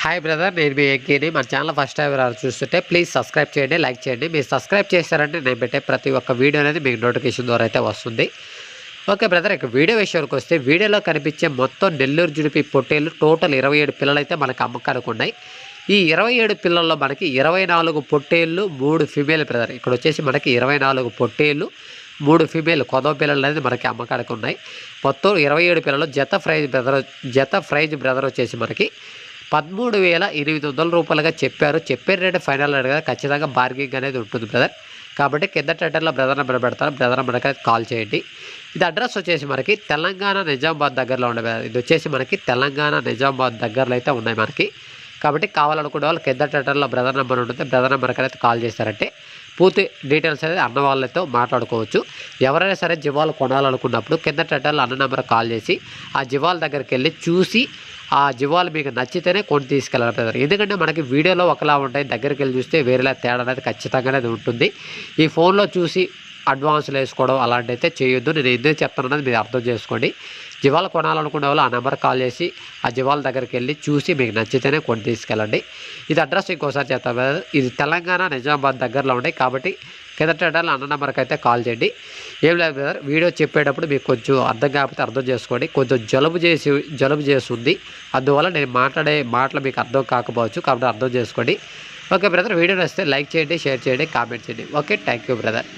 Hi brother నేను మీ ఎంకీని మన channel first time వారు చూస్తుంటే ప్లీజ్ సబ్స్క్రైబ్ చేయండి లైక్ చేయండి. మీరు సబ్స్క్రైబ్ చేశారంటే నేను పెట్టే ప్రతి ఒక్క వీడియో అనేది మీకు నోటిఫికేషన్ ద్వారా అయితే వస్తుంది. ఓకే బ్రదర్ ఇక వీడియో విషయానికి వస్తే వీడియోలో కనిపించే మొత్తం నెల్లూరు జుడిపి పొట్టేలు టోటల్ ఇరవై ఏడు పిల్లలు అయితే మనకు అమ్మకానికి ఉన్నాయి. ఈ ఇరవై ఏడు పిల్లల్లో మనకి ఇరవై నాలుగు పొట్టేళ్ళు మూడు ఫిమేల్ బ్రదర్ ఇక్కడ వచ్చేసి మనకి ఇరవై నాలుగు పొట్టేళ్ళు మూడు ఫిమేల్ కొదవ పిల్లలు అనేది మనకి అమ్మకానికి ఉన్నాయి. మొత్తం ఇరవై ఏడు పిల్లలు జత ఫ్రైజ్ బ్రదర్ జత ఫ్రైజ్ బ్రదర్ వచ్చేసి మనకి పదమూడు వేల ఎనిమిది వందల రూపాయలుగా చెప్పారు. చెప్పిన రేటు ఫైనల్ రేట్ కదా ఖచ్చితంగా బార్గింగ్ అనేది ఉంటుంది బ్రదర్ కాబట్టి కింద టెండర్లో బ్రదర్ నెంబర్ పెడతాను బ్రదర్ నెంబర్కి కాల్ చేయండి. ఇది అడ్రస్ వచ్చేసి మనకి తెలంగాణ నిజామాబాద్ దగ్గరలో ఉండే ఇది వచ్చేసి మనకి తెలంగాణ నిజామాబాద్ దగ్గరలో అయితే ఉన్నాయి మనకి. కాబట్టి కావాలనుకునే వాళ్ళు కింద టెండర్లో బ్రదర్ నెంబర్ ఉంటుంది. బ్రదర్ నెంబర్కి అయితే కాల్ చేస్తారంటే పూర్తి డీటెయిల్స్ అనేది అన్న వాళ్ళతో మాట్లాడుకోవచ్చు. ఎవరైనా సరే జివాలు కొనాలనుకున్నప్పుడు కింద టైటర్లో అన్న నెంబర్ కాల్ చేసి ఆ జివాల దగ్గరికి వెళ్ళి చూసి ఆ జివాలు మీకు నచ్చితేనే కొని తీసుకెళ్ళాలి ఎందుకంటే మనకి వీడియోలో ఒకలా ఉంటాయి దగ్గరికి వెళ్ళి చూస్తే వేరేలా తేడా అనేది ఖచ్చితంగా ఉంటుంది. ఈ ఫోన్లో చూసి అడ్వాన్స్లు వేసుకోవడం అలాంటి అయితే చేయొద్దు. నేను ఎందుకు చెప్తానన్నది మీరు అర్థం చేసుకోండి. జీవాలు కొనాలనుకునే వాళ్ళు ఆ నెంబర్ కాల్ చేసి ఆ జివాల దగ్గరికి వెళ్ళి చూసి మీకు నచ్చితేనే కొని తీసుకెళ్ళండి. ఇది అడ్రస్ ఇంకోసారి చెప్తాను ఇది తెలంగాణ నిజామాబాద్ దగ్గరలో ఉన్నాయి కాబట్టి కింద టైటల్ అన్న నెంబర్కి అయితే కాల్ చేయండి. ఏం లేదు బ్రదర్. వీడియో చెప్పేటప్పుడు మీకు కొంచెం అర్థం కాకపోతే అర్థం చేసుకోండి. కొంచెం జలుబు చేసి జలుబు చేస్తుంది అందువల్ల నేను మాట్లాడే మాటలు మీకు అర్థం కాకపోవచ్చు కాబట్టి అర్థం చేసుకోండి. Okay brother. వీడియో నచ్చితే లైక్ చేయండి షేర్ చేయండి కామెంట్ చేయండి. ఓకే. Thank you brother.